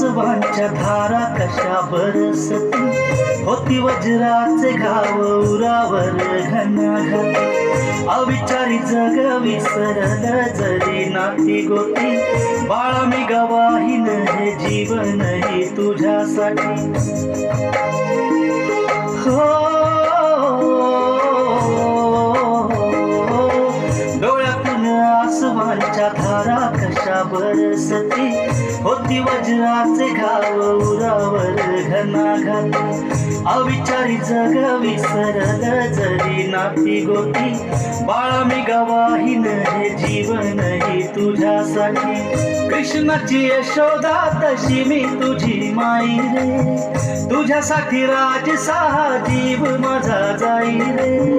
सासवांच्या धारा कशा बरसती? होती वज्राचे गाव उरावर घनाघन अविचारी जग विसरल जरी नाती गोती. बाळा मी गवाहीन हे जीवन ही तुझ्यासाठी. प्रेमाच्या धारा कशा बरसते होती वज्राचे घाव उरावर घनाघात. अविचारी जग विसरल जरी नाती गोती बाळा मी गवाहीन हे जीवन ही तुझ्यासाठी. कृष्णाची यशोदा तशी मी तुझी माई रे. तुझ्यासाठी राज सहा जीव माझा जाई रे.